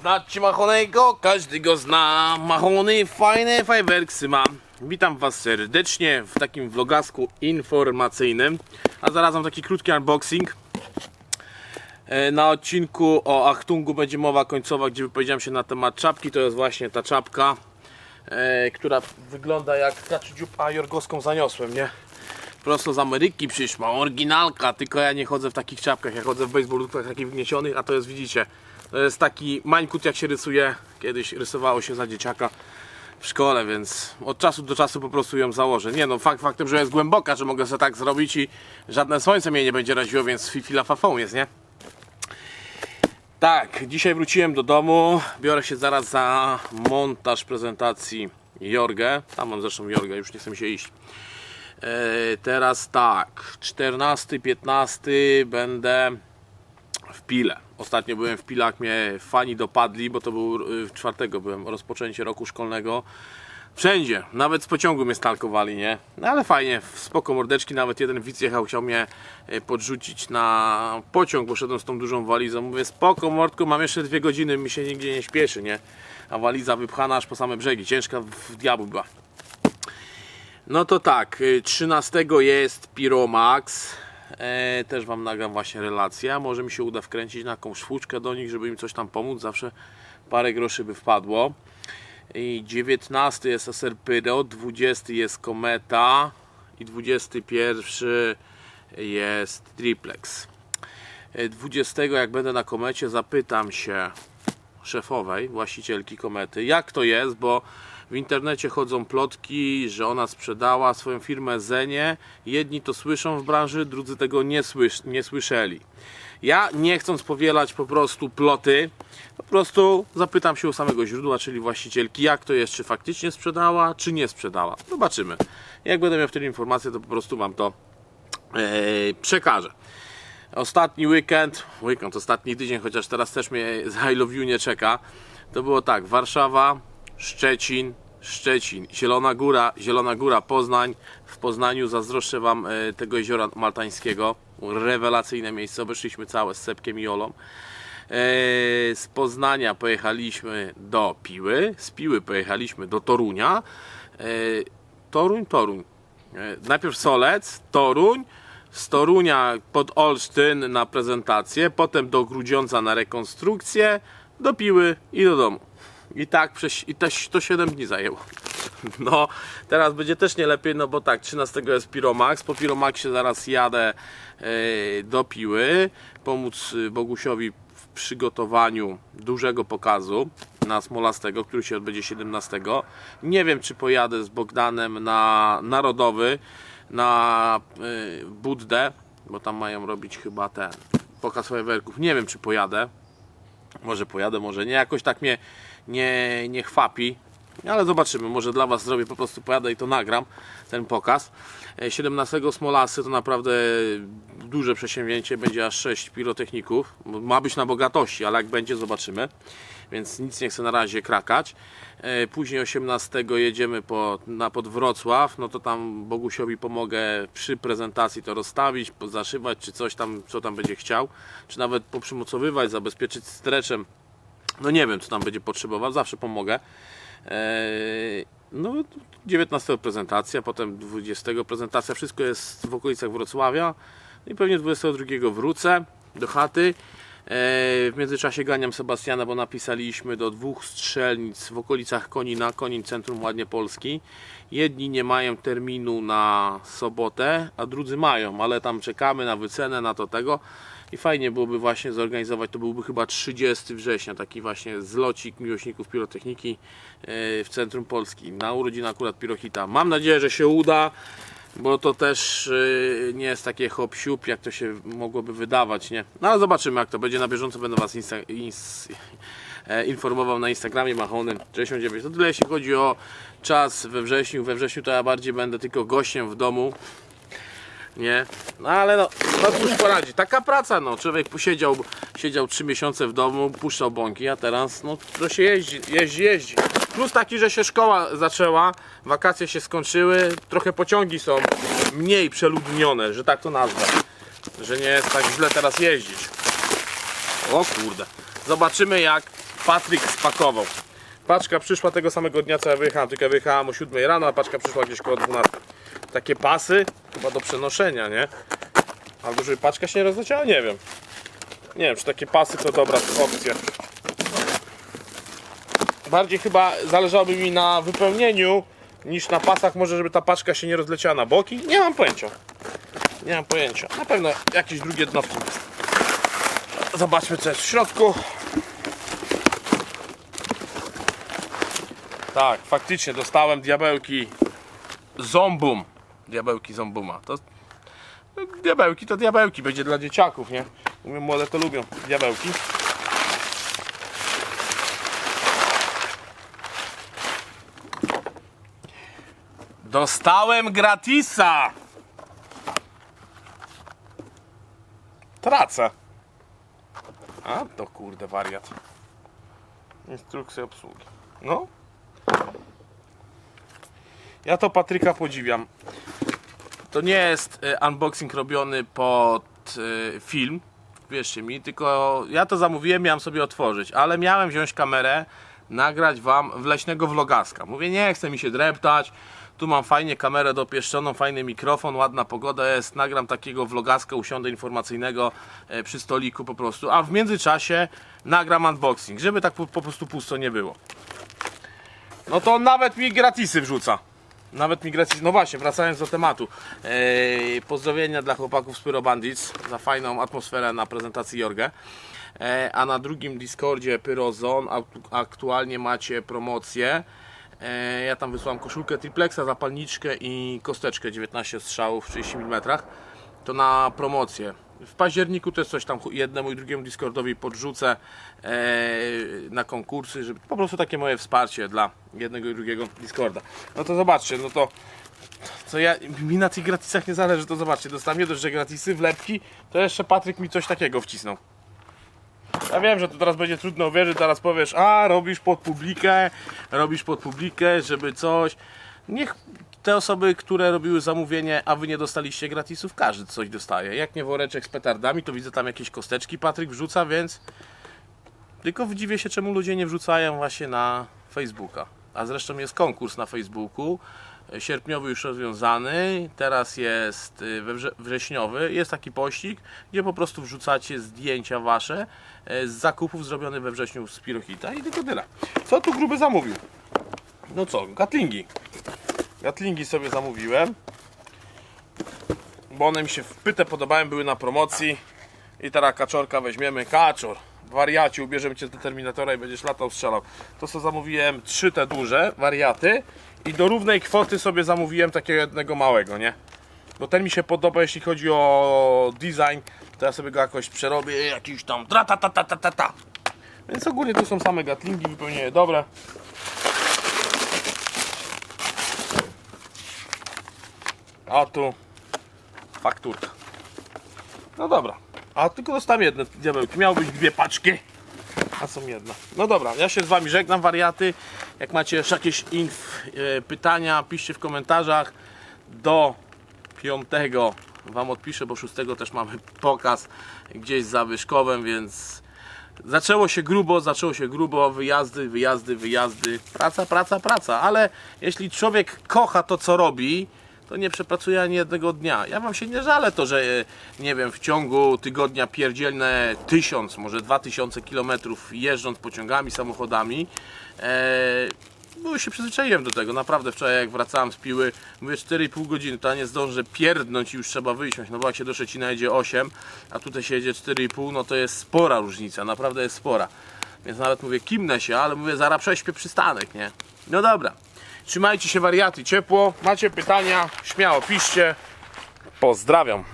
Znacie Machonego? Każdy go zna. Machony, fajne fajwerksy ma. Witam Was serdecznie w takim vlogasku informacyjnym, a zarazem taki krótki unboxing. E, Na odcinku o Achtungu będzie mowa końcowa, gdzie wypowiedziałem się na temat czapki. To jest właśnie ta czapka, e, która wygląda jak kaczy dziób, a jorgowską zaniosłem, nie? Prosto z Ameryki przyszła, oryginalka, tylko ja nie chodzę w takich czapkach, ja chodzę w baseballówkach takich wgniesionych, a to jest, widzicie, to jest taki mańkut jak się rysuje, kiedyś rysowało się za dzieciaka w szkole, więc od czasu do czasu po prostu ją założę. Nie no, fakt faktem, że jest głęboka, że mogę sobie tak zrobić i żadne słońce mnie nie będzie raziło, więc fifila fafą jest, nie? Tak, dzisiaj wróciłem do domu, biorę się zaraz za montaż prezentacji Jorgę, tam mam zresztą Jorgę, już nie chcę się iść. E, teraz tak, 14, 15 będę w Pile. Ostatnio byłem w Pilach, mnie fani dopadli, bo to był y, w czwartego byłem, rozpoczęcie roku szkolnego. Wszędzie, nawet z pociągu mnie stalkowali, nie? No ale fajnie, spoko mordeczki, nawet jeden widz jechał, chciał mnie y, podrzucić na pociąg, bo szedłem z tą dużą walizą. Mówię, spoko mordku, mam jeszcze dwie godziny, mi się nigdzie nie śpieszy, nie? A waliza wypchana aż po same brzegi, ciężka w diabł była. No to tak, y, 13 jest Piromax. E, też Wam nagram właśnie relację. Może mi się uda wkręcić na jakąś szwóczkę do nich, żeby im coś tam pomóc. Zawsze parę groszy by wpadło. I 19 jest SR Pyro, 20 jest Kometa i 21 jest Triplex. E, 20 jak będę na Komecie zapytam się szefowej, właścicielki Komety, jak to jest, bo w internecie chodzą plotki, że ona sprzedała swoją firmę Zenie. Jedni to słyszą w branży, drudzy tego nie, słysz, nie słyszeli. Ja nie chcąc powielać po prostu ploty, po prostu zapytam się u samego źródła, czyli właścicielki, jak to jest, czy faktycznie sprzedała, czy nie sprzedała. Zobaczymy. Jak będę miał wtedy informację, to po prostu Wam to e, przekażę. Ostatni weekend, weekend, ostatni tydzień, chociaż teraz też mnie z I Love You nie czeka, to było tak, Warszawa, Szczecin, Szczecin, Zielona Góra, Zielona Góra, Poznań. W Poznaniu zazdroszczę Wam e, tego jeziora maltańskiego. Rewelacyjne miejsce, obeszliśmy całe z Sepkiem i Olą. E, Z Poznania pojechaliśmy do Piły, z Piły pojechaliśmy do Torunia. E, Toruń, Toruń. Najpierw Solec, Toruń, z Torunia pod Olsztyn na prezentację, potem do Grudziądza na rekonstrukcję, do Piły i do domu. I tak przez, i też to 7 dni zajęło. No, teraz będzie też nie lepiej, no bo tak, 13 jest Piromax, po Piromaxie zaraz jadę e, do Piły, pomóc e, Bogusiowi w przygotowaniu dużego pokazu na Smolastego, który się odbędzie 17. Nie wiem, czy pojadę z Bogdanem na Narodowy, na y, Buddę, bo tam mają robić chyba ten pokaz fajerwerków. Nie wiem, czy pojadę. Może pojadę, może nie. Jakoś tak mnie nie, nie chwapi. Ale zobaczymy. Może dla Was zrobię po prostu pojadę i to nagram, ten pokaz. E, 17 Smolasy to naprawdę duże przedsięwzięcie. Będzie aż 6 pirotechników. Ma być na bogatości, ale jak będzie, zobaczymy. Więc nic nie chcę na razie krakać. E, Później 18 jedziemy po, na pod Wrocław. No to tam Bogusiowi pomogę przy prezentacji to rozstawić, zaszywać, czy coś tam, co tam będzie chciał. Czy nawet poprzymocowywać, zabezpieczyć streczem. No nie wiem, co tam będzie potrzebował, zawsze pomogę. Eee, No, 19 prezentacja, potem 20 prezentacja, wszystko jest w okolicach Wrocławia. No I pewnie 22 wrócę do chaty. Eee, W międzyczasie ganiam Sebastiana, bo napisaliśmy do dwóch strzelnic w okolicach Konina, Konin Centrum Ładnie Polski. Jedni nie mają terminu na sobotę, a drudzy mają, ale tam czekamy na wycenę, na to tego. I fajnie byłoby właśnie zorganizować, to byłby chyba 30 września, taki właśnie zlocik miłośników pirotechniki e, w centrum Polski. Na urodziny akurat Pirohita. Mam nadzieję, że się uda, bo to też e, nie jest takie hop siup, jak to się mogłoby wydawać, nie? No ale zobaczymy jak to będzie, na bieżąco będę Was insta- ins- e, informował na Instagramie Machonym 69. To tyle jeśli chodzi o czas we wrześniu. We wrześniu to ja bardziej będę tylko gościem w domu nie? No ale no, no cóż poradzi, taka praca no, człowiek posiedział, siedział 3 miesiące w domu, puszczał bąki, a teraz no to się jeździ, jeździ, jeździ. Plus taki, że się szkoła zaczęła, wakacje się skończyły, trochę pociągi są mniej przeludnione, że tak to nazwę. Że nie jest tak źle teraz jeździć. O kurde. Zobaczymy jak Patryk spakował. Paczka przyszła tego samego dnia co ja wyjechałem, tylko ja wyjechałem o 7 rano, a paczka przyszła gdzieś koło 12. Takie pasy, chyba do przenoszenia, nie? Albo żeby paczka się nie rozleciała, nie wiem. Nie wiem, czy takie pasy to dobra opcja. Bardziej chyba zależałoby mi na wypełnieniu niż na pasach, może żeby ta paczka się nie rozleciała na boki. Nie mam pojęcia. Nie mam pojęcia. Na pewno jakieś drugie dno. Zobaczmy co jest w środku. Tak, faktycznie dostałem diabełki Zombum. Diabełki Zombuma. To diabełki to diabełki, będzie dla dzieciaków, nie? Mówię, młode to lubią diabełki. Dostałem gratisa! Tracę. A to kurde wariat. Instrukcja obsługi. No. Ja to Patryka podziwiam. To nie jest e, unboxing robiony pod e, film, wierzcie mi, tylko ja to zamówiłem, miałem sobie otworzyć, ale miałem wziąć kamerę, nagrać wam wleśnego vlogaska. Mówię, nie chcę mi się dreptać, tu mam fajnie kamerę dopieszczoną, fajny mikrofon, ładna pogoda jest, nagram takiego vlogaska, usiądę informacyjnego e, przy stoliku po prostu, a w międzyczasie nagram unboxing, żeby tak po, po prostu pusto nie było. No to on nawet mi gratisy wrzuca. Nawet mi gratisy. No właśnie, wracając do tematu. Eee, pozdrowienia dla chłopaków z Pyro Bandits za fajną atmosferę na prezentacji Jorge. Eee, a na drugim Discordzie Pyrozone aktu- aktualnie macie promocję. Eee, ja tam wysłałem koszulkę triplexa, zapalniczkę i kosteczkę 19 strzałów w 30 mm. To na promocję. W październiku też coś tam jednemu i drugiemu Discordowi podrzucę e, na konkursy, żeby po prostu takie moje wsparcie dla jednego i drugiego Discorda. No to zobaczcie, no to co ja, mi na tych gratisach nie zależy, to zobaczcie, dostałem nie dość, że gratisy, wlepki, to jeszcze Patryk mi coś takiego wcisnął. Ja wiem, że to teraz będzie trudno uwierzyć, teraz powiesz, a robisz pod publikę, robisz pod publikę, żeby coś. Niech te osoby, które robiły zamówienie, a wy nie dostaliście gratisów, każdy coś dostaje. Jak nie woreczek z petardami, to widzę tam jakieś kosteczki Patryk wrzuca, więc tylko dziwię się, czemu ludzie nie wrzucają właśnie na Facebooka. A zresztą jest konkurs na Facebooku, e, sierpniowy już rozwiązany, teraz jest y, we wrze- wrześniowy, jest taki pościg, gdzie po prostu wrzucacie zdjęcia wasze e, z zakupów zrobionych we wrześniu z Pirohita i tylko tyle. Co tu gruby zamówił? No co, gatlingi. Gatlingi sobie zamówiłem, bo one mi się w pytę podobają, były na promocji i teraz kaczorka weźmiemy, kaczor, wariacie, ubierzemy cię z determinatora i będziesz latał, strzelał. To co zamówiłem, trzy te duże wariaty i do równej kwoty sobie zamówiłem takiego jednego małego, nie? Bo ten mi się podoba, jeśli chodzi o design, to ja sobie go jakoś przerobię, jakiś tam tra ta ta ta ta ta ta. Więc ogólnie tu są same gatlingi, zupełnie dobre. A tu fakturka. No dobra. A tylko dostałem jedne diabełki. Miało być dwie paczki. A są jedna. No dobra, ja się z wami żegnam wariaty. Jak macie jeszcze jakieś inf, e, pytania, piszcie w komentarzach. Do piątego wam odpiszę, bo szóstego też mamy pokaz gdzieś za Wyszkowem, więc zaczęło się grubo, zaczęło się grubo, wyjazdy, wyjazdy, wyjazdy, praca, praca, praca, ale jeśli człowiek kocha to, co robi, to nie przepracuje ani jednego dnia. Ja wam się nie żalę to, że e, nie wiem, w ciągu tygodnia pierdzielne tysiąc, może dwa tysiące kilometrów jeżdżąc pociągami, samochodami. E, bo się przyzwyczaiłem do tego, naprawdę wczoraj jak wracałem z piły, mówię 4,5 godziny, to ja nie zdążę pierdnąć i już trzeba wysiąść, no bo jak się do Szczecina jedzie 8, a tutaj się jedzie 4,5, no to jest spora różnica, naprawdę jest spora. Więc nawet mówię, kimnę się, ale mówię, zaraz prześpię przystanek, nie? No dobra, trzymajcie się wariaty, ciepło, macie pytania, śmiało piszcie, pozdrawiam.